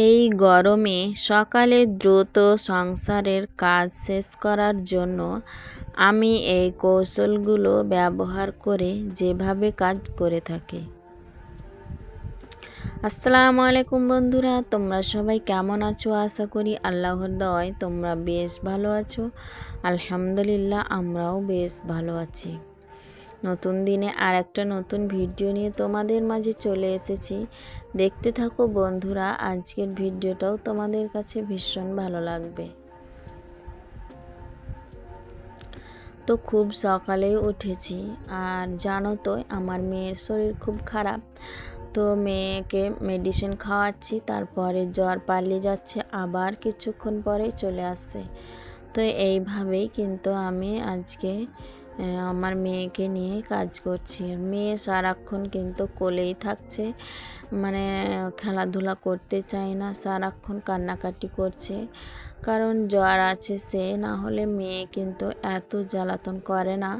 এই গরমে সকালে দ্রুত সংসারের কাজ শেষ করার জন্য আমি এই কৌশলগুলো ব্যবহার করে যেভাবে কাজ করে থাকি। আসসালামু আলাইকুম বন্ধুরা, তোমরা সবাই কেমন আছো? আশা করি আল্লাহর দয় তোমরা বেশ ভালো আছো। আলহামদুলিল্লাহ, আমরাও বেশ ভালো আছি। নতুন দিনে আর একটা নতুন ভিডিও নিয়ে তোমাদের মাঝে চলে এসেছি। দেখতে থাকো বন্ধুরা, আজকের ভিডিওটাও তোমাদের কাছে ভীষণ ভালো লাগবে। তো খুব সকালেই উঠেছি, আর জানো তো আমার মেয়ের শরীর খুব খারাপ। তো মেয়েকে মেডিসিন খাওয়াচ্ছি, তারপরে জ্বর পালিয়ে যাচ্ছে, আবার কিছুক্ষণ পরে চলে আসছে। তো এইভাবেই কিন্তু আমি আজকে আমার মেয়েকে নিয়ে কাজ করছি। মেয়ে সারাক্ষণ কিন্তু কোলেই থাকছে মানে খেলাধুলা করতে চায় না, সারাক্ষণ কান্নাকাটি করছে। কারণ জ্বর আছে সে, না হলে মেয়ে কিন্তু এত জ্বালাতন করে না।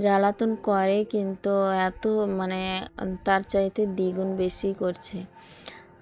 জ্বালাতন করে কিন্তু এত মানে তার চাইতে দ্বিগুণ বেশি করছে।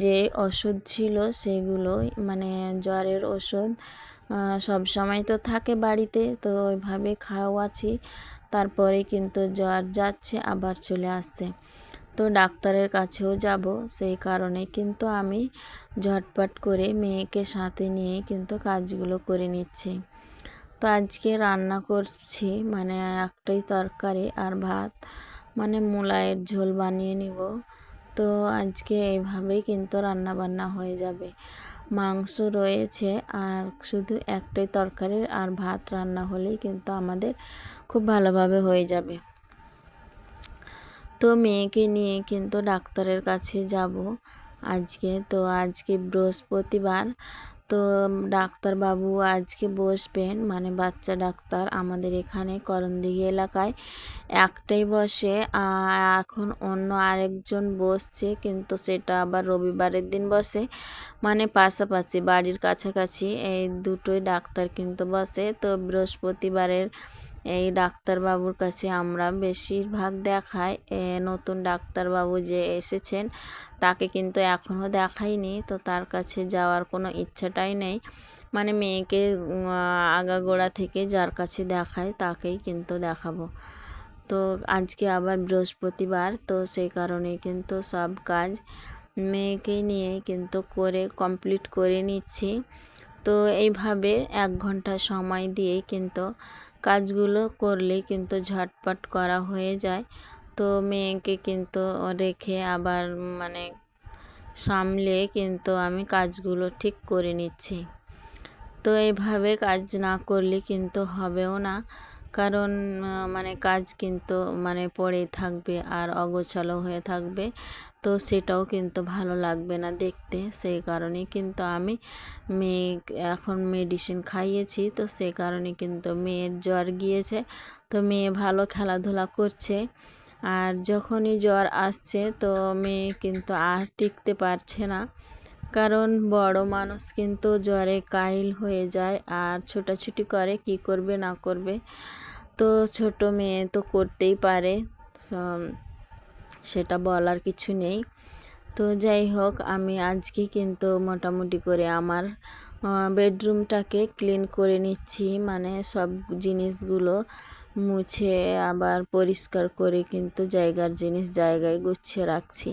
যে ওষুধ ছিল সেগুলো মানে জ্বরের ওষুধ সব সময় তো থাকে বাড়িতে, তো ওইভাবে খাওয়াছি তারপরে কিন্তু জ্বর যাচ্ছে, আবার চলে আসছে। তো ডাক্তারের কাছেও যাব, সেই কারণে কিন্তু আমি ঝটপট করে মেয়েকে সাথে নিয়ে কিন্তু কাজগুলো করে নিচ্ছি। তো আজকে রান্না করছি মানে একটাই তরকারি আর ভাত মানে মূলায়ের ঝোল বানিয়ে নিব। তো আজকে এইভাবেই কিন্তু রান্না বান্না হয়ে যাবে। মাংস রয়েছে আর শুধু একটাই তরকারি আর ভাত রান্না হলেই কিন্তু আমাদের খুব ভালোভাবে হয়ে যাবে। তো মেয়েকে নিয়ে কিন্তু ডাক্তারের কাছে যাব আজকে। তো আজকে বৃহস্পতিবার তো ডাক্তারবাবু আজকে বসবেন। মানে বাচ্চা ডাক্তার আমাদের এখানে করণদিঘি এলাকায়। একটাই বসে এখন অন্য আরেকজন বসছে, কিন্তু সেটা আবার রবিবারের দিন বসে। মানে পাশাপাশি বাড়ির কাছাকাছি এই দুটোই ডাক্তার কিন্তু বসে। তো বৃহস্পতিবারের এই ডাক্তারবাবুর কাছে আমরা বেশিরভাগ দেখাই। নতুন ডাক্তারবাবু যে এসেছেন, তাকে কিন্তু এখনও দেখাইনি, তো তার কাছে যাওয়ার কোনো ইচ্ছাটাই নেই। মানে মেয়েকে আগাগোড়া থেকে যার কাছে দেখায়, তাকেই কিন্তু দেখাবো। তো আজকে আবার বৃহস্পতিবার, তো সেই কারণে কিন্তু সব কাজ মেয়েকে নিয়ে কিন্তু করে কমপ্লিট করে নিচ্ছি। তো এইভাবে এক ঘণ্টা সময় দিয়েই কিন্তু কাজগুলো করলে কিন্তু ঝটপট করা হয়ে যায়। তো মেয়েকে কিন্তু রেখে আবার মানে সামলে কিন্তু আমি কাজগুলো ঠিক করে নিচ্ছি। তো এইভাবে কাজ না করলে কিন্তু হবেও না। কারণ মানে কাজ কিন্তু মানে পড়েই থাকবে আর অগোছালো হয়ে থাকবে। তো সেটাও কিন্তু ভালো লাগবে না দেখতে। সেই কারণে কিন্তু আমি মেয়ে এখন মেডিসিন খাইয়েছি, তো সেই কারণে কিন্তু মেয়ের জ্বর গিয়েছে। তো মেয়ে ভালো খেলাধুলা করছে। আর যখনই জ্বর আসছে, তো মেয়ে কিন্তু আর টিকতে পারছে না। কারণ বড় মানুষ কিন্তু জ্বরে কাইল হয়ে যায় আর ছোটাছুটি করে কি করবে না করবে। তো ছোট মেয়ে তো করতেই পারে। সেটা বলার কিছু নেই। তো যাই হোক, আমি আজকে কিন্তু মোটামুটি করে আমার বেডরুমটাকে ক্লিন করে নিচ্ছি। মানে সব জিনিসগুলো মুছে আবার পরিষ্কার করে কিন্তু জায়গার জিনিস জায়গায় গুছিয়ে রাখছি।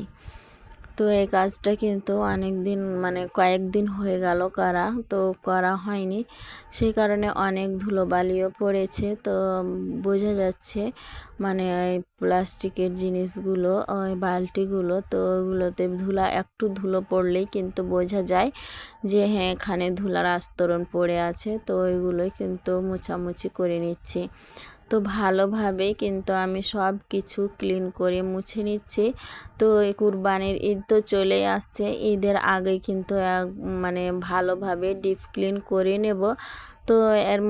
তো এই কাজটা কিন্তু অনেক দিন মানে কয়েকদিন হয়ে গেল করা, তো করা হয়নি। সেই কারণে অনেক ধুলোবালিও পড়েছে, তো বোঝা যাচ্ছে মানে ওই প্লাস্টিকের জিনিসগুলো, ওই বালতিগুলো, তো ওগুলোতে ধুলা, একটু ধুলো পড়লেই কিন্তু বোঝা যায় যে হ্যাঁ এখানে ধুলার আস্তরণ পড়ে আছে, তো ওইগুলোই কিন্তু মুছামুছি করে নিচ্ছি। তো ভালোভাবে কিন্তু আমি সব কিছু ক্লিন করে মুছে নিচ্ছি। তো এই কুরবানির ঈদ তো চলে আসছে। ঈদের আগে কিন্তু মানে ভালোভাবে ডিপ ক্লিন করে নেব। তো এর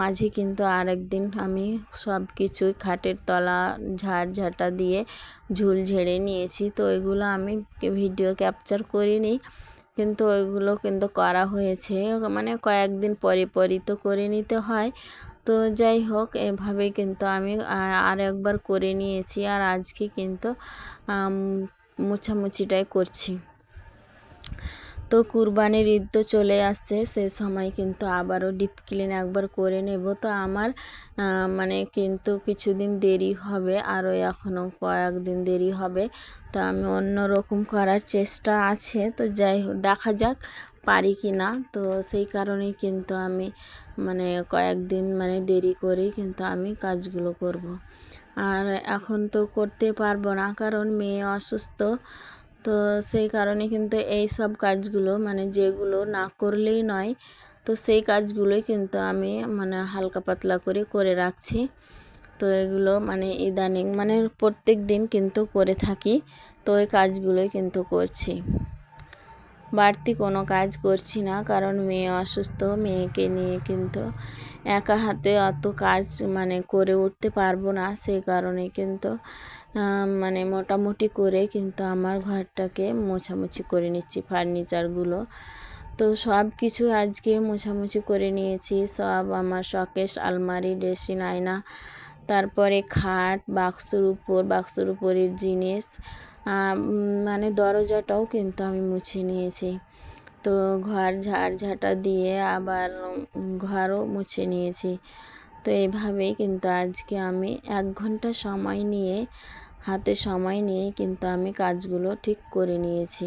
মাঝে কিন্তু আরেকদিন আমি সব কিছুই খাটের তলা, ঝাড় ঝাঁটা দিয়ে ঝুল ঝেড়ে নিয়েছি। তো এগুলো আমি ভিডিও ক্যাপচার করিনি কিন্তু ওইগুলো কিন্তু করা হয়েছে। মানে কয়েকদিন পরে পরই তো করে নিতে হয়। তো যাই হোক, এভাবে কিন্তু আমি আর একবার করে নিয়েছি। আর আজকে কিন্তু মুছামুছিটাই করছি। তো কুরবানির ঈদ তো চলে আসছে, সে সময় কিন্তু আবারও ডিপ ক্লিন একবার করে নেব। তো আমার মানে কিন্তু কিছুদিন দেরি হবে, আরও এখনও কয়েকদিন দেরি হবে। তো আমি অন্য রকম করার চেষ্টা আছে। তো যাই হোক, দেখা যাক পারি কি না, তো সেই কারণেই কিন্তু আমি মানে কয়েকদিন মানে দেরি করেই কিন্তু আমি কাজগুলো করব। আর এখন তো করতে পারব না, কারণ মেয়ে অসুস্থ, তো সেই কারণে কিন্তু এই সব কাজগুলো মানে যেগুলো না করলেই নয়, তো সেই কাজগুলোই কিন্তু আমি মানে হালকা পাতলা করে করে রাখছি তো এগুলো মানে ইদানিং মানে প্রত্যেক দিন কিন্তু করে থাকি, তো ওই কাজগুলোই কিন্তু করছি বাড়তি কোনো কাজ করছি না, কারণ মেয়ে অসুস্থ, মেয়েকে নিয়ে কিন্তু একা হাতে অত কাজ মানে করে উঠতে পারব না সেই কারণে কিন্তু মানে মোটামুটি করে কিন্তু আমার ঘরটাকে মোছামুছি করে নিচ্ছি, ফার্নিচারগুলো। তো সব কিছু আজকে মোছামুছি করে নিয়েছি, সব আমার শকেশ আলমারি ড্রেসিং আয়না, তারপরে খাট, বাক্সর উপর, বাক্সর উপরের জিনিস মানে দরজাটাও কিন্তু আমি মুছে নিয়েছি। তো ঘর ঝাড় ঝাঁটা দিয়ে আবার ঘরও মুছে নিয়েছি। তো এইভাবেই কিন্তু আজকে আমি এক ঘণ্টা সময় নিয়ে, হাতে সময় নিয়ে কিন্তু আমি কাজগুলো ঠিক করে নিয়েছি।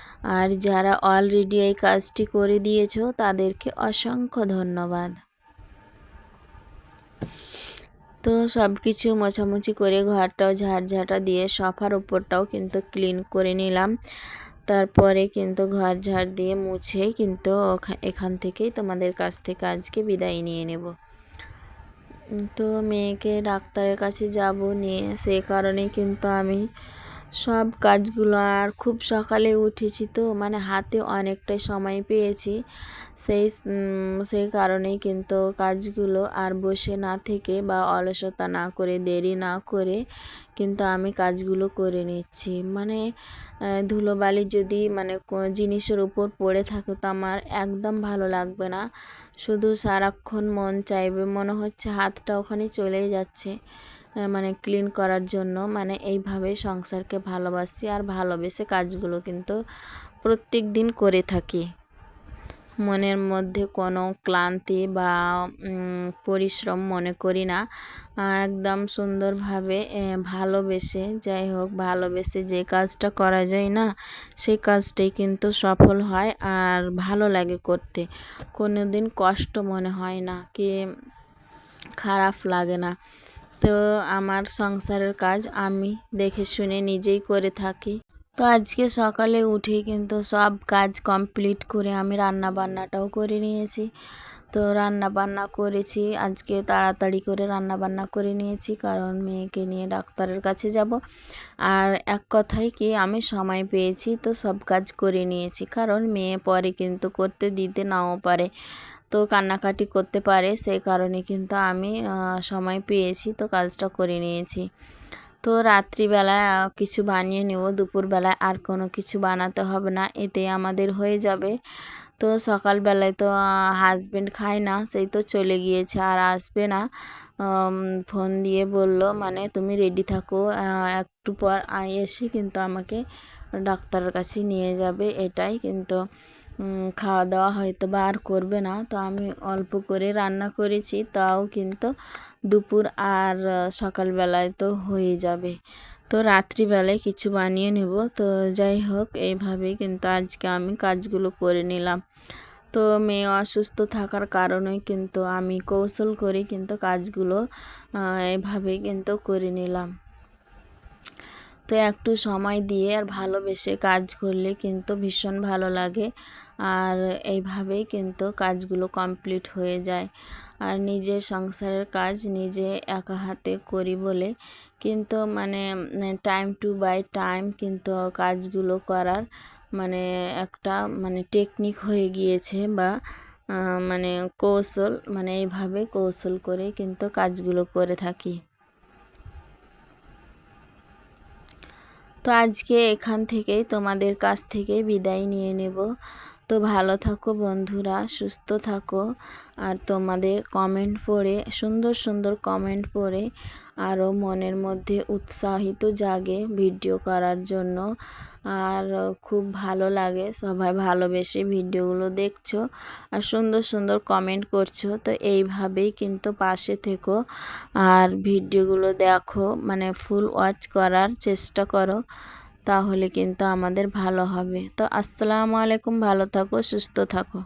আর যারা অলরেডি এই কাজটি করে দিয়েছ, তাদেরকে অসংখ্য ধন্যবাদ। তো সব কিছু মোছামুছি করে ঘরটাও ঝাড়ঝাঁটা দিয়ে সফার উপরটাও কিন্তু ক্লিন করে নিলাম। তারপরে কিন্তু ঘর ঝাড় দিয়ে মুছে কিন্তু এখান থেকেই তোমাদের কাছ থেকে আজকে বিদায় নিয়ে নেব। তো মেয়েকে ডাক্তারের কাছে যাব নিয়ে সেই কারণে কিন্তু আমি সব কাজগুলো আর খুব সকালে উঠেছি তো মানে হাতে অনেকটাই সময় পেয়েছি। সেই সেই কারণেই কিন্তু কাজগুলো আর বসে না থেকে বা অলসতা না করে, দেরি না করে কিন্তু আমি কাজগুলো করে নিচ্ছি। মানে ধুলোবালি যদি মানে জিনিসের উপর পড়ে থাকে তো আমার একদম ভালো লাগবে না। শুধু সারাক্ষণ মন চাইবে, মনে হচ্ছে হাতটা ওখানে চলেই যাচ্ছে। মানে ক্লিন করার জন্য মানে এইভাবে সংসারকে ভালোবাসি আর ভালোবেসে কাজগুলো কিন্তু প্রত্যেক দিন করে থাকি। মনের মধ্যে কোনো ক্লান্তি বা পরিশ্রম মনে করি না। একদম সুন্দরভাবে ভালোবেসে, যাই হোক, ভালোবেসে যে কাজটা করা যায় না, সেই কাজটাই কিন্তু সফল হয় আর ভালো লাগে করতে। কোনো দিন কষ্ট মনে হয় না, কি খারাপ লাগে না। তো আমার সংসারের কাজ আমি দেখে শুনে নিজেই করে থাকি। তো আজকে সকালে উঠে কিন্তু সব কাজ কমপ্লিট করে আমি রান্না বান্নাটাও করে নিয়েছি। তো রান্না বান্না করেছি, আজকে তাড়াতাড়ি করে রান্না বান্না করে নিয়েছি কারণ মেয়েকে নিয়ে ডাক্তারের কাছে যাব। আর এক কথায় কি, আমি সময় পেয়েছি তো সব কাজ করে নিয়েছি কারণ মেয়ে পরে কিন্তু করতে দিতে নাও পারে। তো কান্নাকাটি করতে পারে সেই কারণে কিন্তু আমি সময় পেয়েছি, তো কাজটা করে নিয়েছি। তো রাত্রিবেলায় কিছু বানিয়ে নেব, দুপুরবেলায় আর কোনো কিছু বানাতে হবে না এতে আমাদের হয়ে যাবে। তো সকালবেলায় তো হাজবেন্ড খায় না, সেই তো চলে গিয়েছে আর আসবে না। ফোন দিয়ে বলল মানে তুমি রেডি থাকো একটু পর এসে কিন্তু আমাকে ডাক্তারের কাছে নিয়ে যাবে। এটাই কিন্তু খাওয়া দাওয়া হয়তো বা আর করবে না। তো আমি অল্প করে রান্না করেছি, তাও কিন্তু দুপুর আর সকালবেলায় তো হয়ে যাবে। তো রাত্রিবেলায় কিছু বানিয়ে নেব। তো যাই হোক, এইভাবেই কিন্তু আজকে আমি কাজগুলো করে নিলাম। তো মেয়ে অসুস্থ থাকার কারণে কিন্তু আমি কৌশল করে কিন্তু কাজগুলো এইভাবেই কিন্তু করে নিলাম। তো একটু সময় দিয়ে আর ভালোবেসে কাজ করলে কিন্তু ভীষণ ভালো লাগে। আর এইভাবেই কিন্তু কাজগুলো কমপ্লিট হয়ে যায়। আর নিজের সংসারের কাজ নিজে একা হাতে করি বলে কিন্তু মানে টাইম টু বাই টাইম কিন্তু কাজগুলো করার মানে একটা মানে টেকনিক হয়ে গিয়েছে বা মানে কৌশল মানে এইভাবে কৌশল করে কিন্তু কাজগুলো করে থাকি। তো আজকে এখান থেকেই তোমাদের কাছ থেকে বিদায় নিয়ে নেব। তো ভালো থাকো বন্ধুরা, সুস্থ থাকো। আর তোমাদের কমেন্ট পড়ে, সুন্দর সুন্দর কমেন্ট পড়ে, আরও মনের মধ্যে উৎসাহিত জাগে ভিডিও করার জন্য। আর খুব ভালো লাগে, সবাই ভালোবেসে ভিডিওগুলো দেখছ আর সুন্দর সুন্দর কমেন্ট করছ। তো এইভাবেই কিন্তু পাশে থেকো আর ভিডিওগুলো দেখো মানে ফুল ওয়াচ করার চেষ্টা করো। তাহলে কিন্তু আমাদের ভালো হবে। তো আসসালামু আলাইকুম ভালো থাকো সুস্থ থাকো।